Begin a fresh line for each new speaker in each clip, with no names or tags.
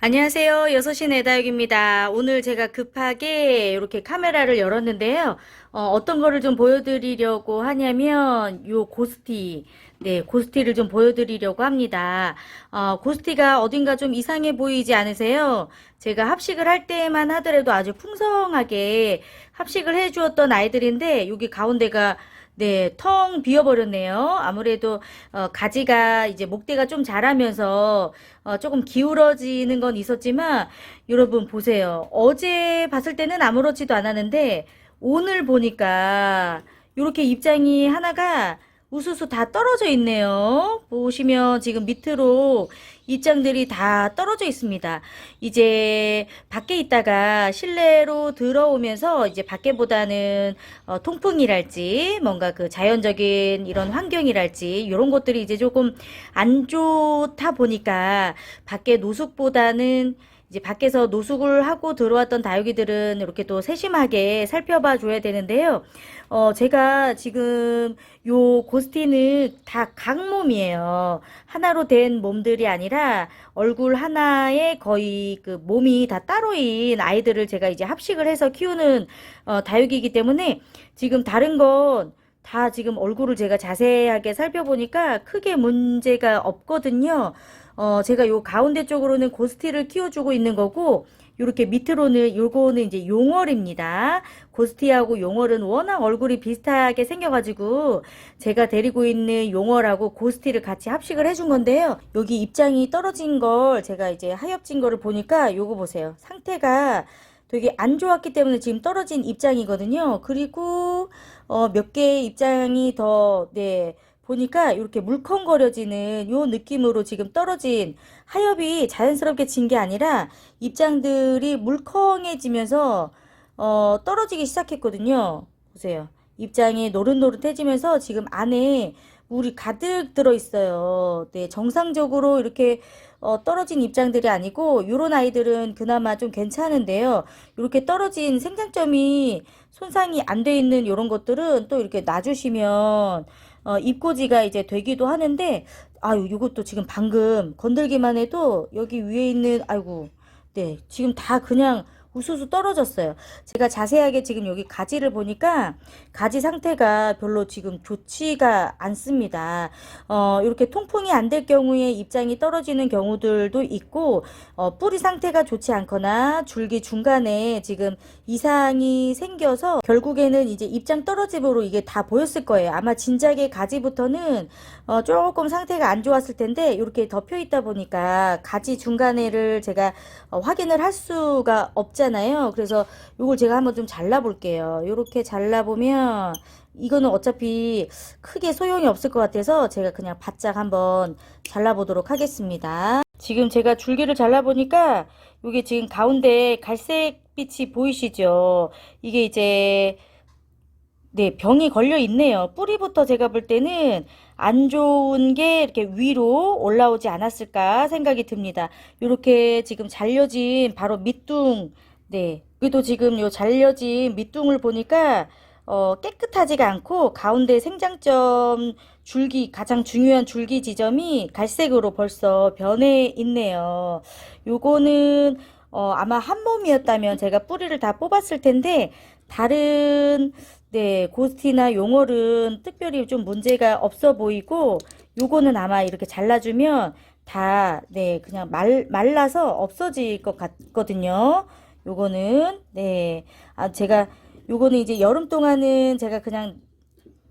안녕하세요. 6시 내다육입니다. 오늘 제가 급하게 이렇게 카메라를 열었는데요. 어, 떤 거를 좀 보여드리려고 하냐면, 요 고스티. 네, 고스티를 좀 보여드리려고 합니다. 어, 고스티가 어딘가 좀 이상해 보이지 않으세요? 제가 합식을 할 때만 하더라도 아주 풍성하게 합식을 해주었던 아이들인데, 여기 가운데가 네, 텅 비어버렸네요. 아무래도 어, 가지가 이제 목대가 좀 자라면서 어, 조금 기울어지는 건 있었지만 여러분 보세요. 어제 봤을 때는 아무렇지도 않았는데 오늘 보니까 이렇게 입장이 하나가 우수수 다 떨어져 있네요. 보시면 지금 밑으로 입장들이 다 떨어져 있습니다. 이제 밖에 있다가 실내로 들어오면서 이제 밖에보다는 어, 통풍이랄지 뭔가 그 자연적인 이런 환경이랄지 이런 것들이 이제 조금 안 좋다 보니까 밖에 노숙보다는 이제 밖에서 노숙을 하고 들어왔던 다육이들은 이렇게 또 세심하게 살펴봐 줘야 되는데요. 어, 제가 지금 요 고스티는 다 강몸이에요. 하나로 된 몸들이 아니라 얼굴 하나에 거의 그 몸이 다 따로인 아이들을 제가 이제 합식을 해서 키우는 어, 다육이기 때문에 지금 다른 건 다 지금 얼굴을 제가 자세하게 살펴보니까 크게 문제가 없거든요. 어, 제가 요 가운데 쪽으로는 고스티를 키워주고 있는 거고, 요렇게 밑으로는 요거는 이제 용월입니다. 고스티하고 용월은 워낙 얼굴이 비슷하게 생겨가지고 제가 데리고 있는 용월하고 고스티를 같이 합식을 해준 건데요. 여기 입장이 떨어진 걸 제가 이제 하엽진 거를 보니까 요거 보세요. 상태가 되게 안 좋았기 때문에 지금 떨어진 입장이거든요. 그리고 어, 몇 개의 입장이 더, 네, 보니까 이렇게 물컹거려지는 요 느낌으로 지금 떨어진 하엽이 자연스럽게 진 게 아니라 입장들이 물컹해지면서 어, 떨어지기 시작했거든요. 보세요. 입장이 노릇노릇해지면서 지금 안에 물이 가득 들어 있어요. 네, 정상적으로 이렇게 어, 떨어진 입장들이 아니고 요런 아이들은 그나마 좀 괜찮은데요. 이렇게 떨어진 생장점이 손상이 안 돼 있는 요런 것들은 또 이렇게 놔주시면 어, 입고지가 이제 되기도 하는데 아유 요것도 지금 방금 건들기만 해도 여기 위에 있는 아이고 네 지금 다 그냥 우수수 떨어졌어요. 제가 자세하게 지금 여기 가지를 보니까 가지 상태가 별로 지금 좋지가 않습니다. 어, 이렇게 통풍이 안 될 경우에 입장이 떨어지는 경우들도 있고, 어, 뿌리 상태가 좋지 않거나 줄기 중간에 지금 이상이 생겨서 결국에는 이제 입장 떨어짐으로 이게 다 보였을 거예요. 아마 진작에 가지부터는 어, 조금 상태가 안 좋았을 텐데, 이렇게 덮여 있다 보니까 가지 중간에를 제가 어, 확인을 할 수가 없 잖아요. 그래서 이걸 제가 한번 좀 잘라 볼게요. 이렇게 잘라 보면 이거는 어차피 크게 소용이 없을 것 같아서 제가 그냥 바짝 한번 잘라 보도록 하겠습니다. 지금 제가 줄기를 잘라 보니까 이게 지금 가운데 갈색빛이 보이시죠? 이게 이제 네, 병이 걸려 있네요. 뿌리부터 제가 볼 때는 안 좋은 게 이렇게 위로 올라오지 않았을까 생각이 듭니다. 이렇게 지금 잘려진 바로 밑둥, 네. 여기도 지금 요 잘려진 밑둥을 보니까 어, 깨끗하지가 않고 가운데 생장점 줄기, 가장 중요한 줄기 지점이 갈색으로 벌써 변해 있네요. 요거는 어, 아마 한 몸이었다면 제가 뿌리를 다 뽑았을 텐데 다른 네, 고스티나 용월은 특별히 좀 문제가 없어 보이고 요거는 아마 이렇게 잘라주면 다 네, 그냥 말, 말라서 없어질 것 같거든요. 요거는 네. 아 제가 요거는 이제 여름 동안은 제가 그냥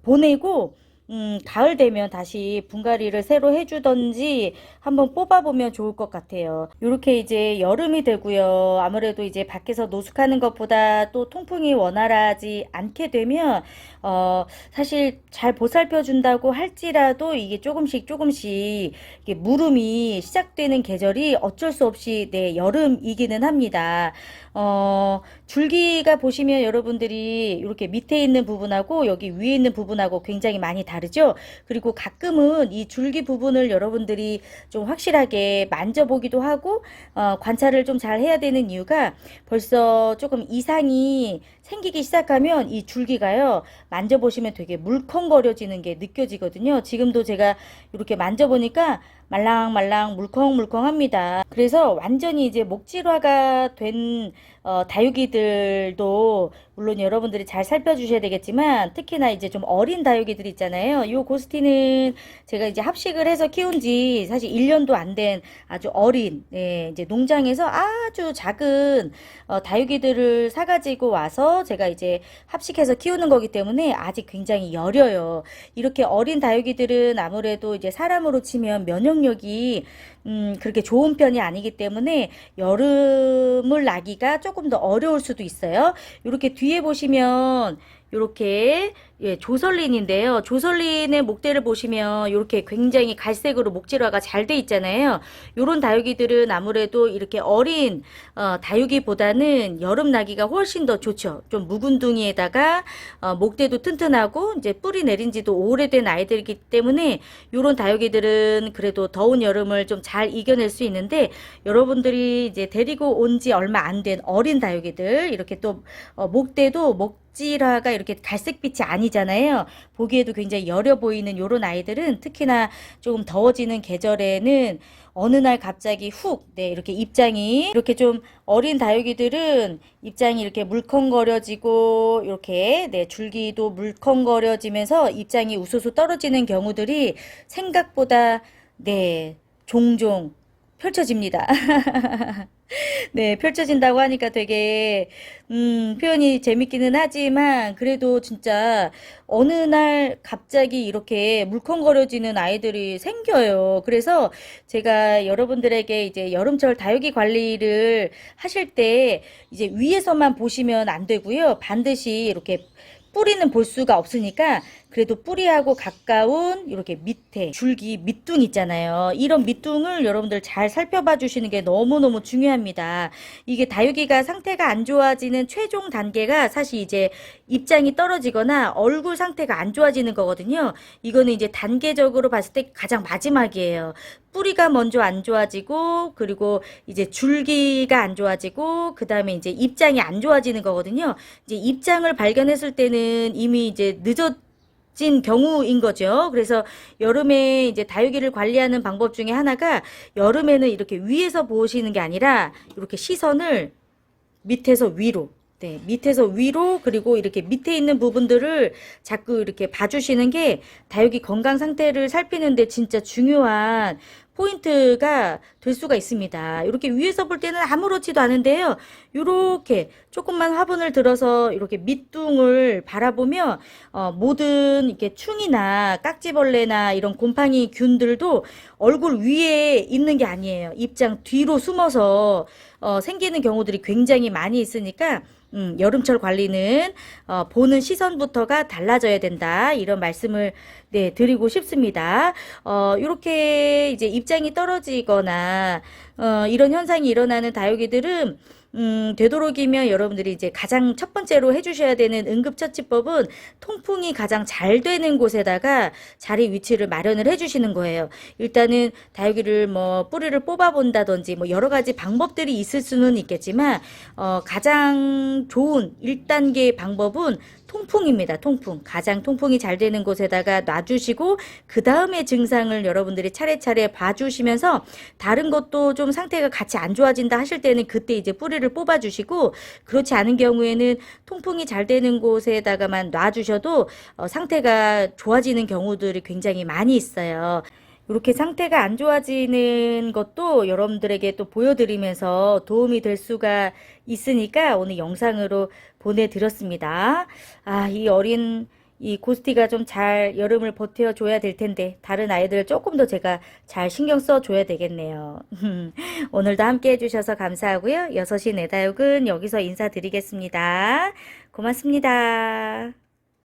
보내고 음, 가을 되면 다시 분갈이를 새로 해주던지 한번 뽑아보면 좋을 것 같아요. 이렇게 이제 여름이 되고요. 아무래도 이제 밖에서 노숙하는 것보다 또 통풍이 원활하지 않게 되면 어, 사실 잘 보살펴준다고 할지라도 이게 조금씩 조금씩 이게 무름이 시작되는 계절이 어쩔 수 없이 네, 여름이기는 합니다. 어, 줄기가 보시면 여러분들이 이렇게 밑에 있는 부분하고 여기 위에 있는 부분하고 굉장히 많이 다르죠? 그리고 가끔은 이 줄기 부분을 여러분들이 좀 확실하게 만져보기도 하고, 어, 관찰을 좀 잘 해야 되는 이유가 벌써 조금 이상이 생기기 시작하면 이 줄기가요, 만져보시면 되게 물컹거려지는 게 느껴지거든요. 지금도 제가 이렇게 만져보니까 말랑말랑 물컹물컹합니다. 그래서 완전히 이제 목질화가 된 어, 다육이들도 물론 여러분들이 잘 살펴주셔야 되겠지만 특히나 이제 좀 어린 다육이들 있잖아요. 요 고스티는 제가 이제 합식을 해서 키운 지 사실 1년도 안 된 아주 어린 예, 이제 농장에서 아주 작은 어, 다육이들을 사가지고 와서 제가 이제 합식해서 키우는 거기 때문에 아직 굉장히 여려요. 이렇게 어린 다육이들은 아무래도 이제 사람으로 치면 면역 력이 음, 그렇게 좋은 편이 아니기 때문에 여름을 나기가 조금 더 어려울 수도 있어요. 이렇게 뒤에 보시면 이렇게 예, 조설린인데요. 조설린의 목대를 보시면 이렇게 굉장히 갈색으로 목질화가 잘 돼 있잖아요. 요런 다육이들은 아무래도 이렇게 어린 어, 다육이보다는 여름 나기가 훨씬 더 좋죠. 좀 묵은둥이에다가 어, 목대도 튼튼하고 이제 뿌리 내린 지도 오래된 아이들이기 때문에 요런 다육이들은 그래도 더운 여름을 좀 잘 이겨낼 수 있는데 여러분들이 이제 데리고 온 지 얼마 안 된 어린 다육이들 이렇게 또 어, 목대도 목 질화가 이렇게 갈색빛이 아니잖아요. 보기에도 굉장히 여려 보이는 요런 아이들은 특히나 조금 더워지는 계절에는 어느 날 갑자기 훅, 네, 이렇게 입장이, 이렇게 좀 어린 다육이들은 입장이 이렇게 물컹거려지고, 이렇게, 네, 줄기도 물컹거려지면서 입장이 우수수 떨어지는 경우들이 생각보다, 네, 종종 펼쳐집니다. 네, 펼쳐진다고 하니까 되게, 음, 표현이 재밌기는 하지만, 그래도 진짜, 어느 날 갑자기 이렇게 물컹거려지는 아이들이 생겨요. 그래서 제가 여러분들에게 이제 여름철 다육이 관리를 하실 때, 이제 위에서만 보시면 안 되고요. 반드시 이렇게 뿌리는 볼 수가 없으니까 그래도 뿌리하고 가까운 이렇게 밑에 줄기 밑둥 있잖아요. 이런 밑둥을 여러분들 잘 살펴봐 주시는 게 너무너무 중요합니다. 이게 다육이가 상태가 안 좋아지는 최종 단계가 사실 이제 입장이 떨어지거나 얼굴 상태가 안 좋아지는 거거든요. 이거는 이제 단계적으로 봤을 때 가장 마지막이에요. 뿌리가 먼저 안 좋아지고 그리고 이제 줄기가 안 좋아지고 그다음에 이제 입장이 안 좋아지는 거거든요. 이제 입장을 발견했을 때는 이미 이제 늦었 진 경우인 거죠. 그래서 여름에 이제 다육이를 관리하는 방법 중에 하나가 여름에는 이렇게 위에서 보시는 게 아니라 이렇게 시선을 밑에서 위로 네, 밑에서 위로 그리고 이렇게 밑에 있는 부분들을 자꾸 이렇게 봐주시는 게 다육이 건강 상태를 살피는데 진짜 중요한 포인트가 될 수가 있습니다. 이렇게 위에서 볼 때는 아무렇지도 않은데요. 이렇게 조금만 화분을 들어서 이렇게 밑둥을 바라보면 어, 모든 이렇게 충이나 깍지벌레나 이런 곰팡이 균들도 얼굴 위에 있는 게 아니에요. 입장 뒤로 숨어서 어, 생기는 경우들이 굉장히 많이 있으니까 음, 여름철 관리는 어, 보는 시선부터가 달라져야 된다. 이런 말씀을 네, 드리고 싶습니다. 어, 이렇게 이제 입장이 떨어지거나 어, 이런 현상이 일어나는 다육이들은 음, 되도록이면 여러분들이 이제 가장 첫 번째로 해주셔야 되는 응급처치법은 통풍이 가장 잘 되는 곳에다가 자리 위치를 마련을 해주시는 거예요. 일단은 다육이를 뭐 뿌리를 뽑아본다든지 뭐 여러 가지 방법들이 있을 수는 있겠지만, 어, 가장 좋은 1단계 방법은 통풍입니다. 통풍. 가장 통풍이 잘 되는 곳에다가 놔주시고 그 다음에 증상을 여러분들이 차례차례 봐주시면서 다른 것도 좀 상태가 같이 안 좋아진다 하실 때는 그때 이제 뿌리 를 뽑아주시고 그렇지 않은 경우에는 통풍이 잘 되는 곳에다가만 놔주셔도 어, 상태가 좋아지는 경우들이 굉장히 많이 있어요. 이렇게 상태가 안 좋아지는 것도 여러분들에게 또 보여드리면서 도움이 될 수가 있으니까 오늘 영상으로 보내드렸습니다. 아, 이 어린 이 고스티가 좀 잘 여름을 버텨줘야 될 텐데 다른 아이들 조금 더 제가 잘 신경 써줘야 되겠네요. 오늘도 함께 해주셔서 감사하고요. 6시 내다육은 여기서 인사드리겠습니다. 고맙습니다.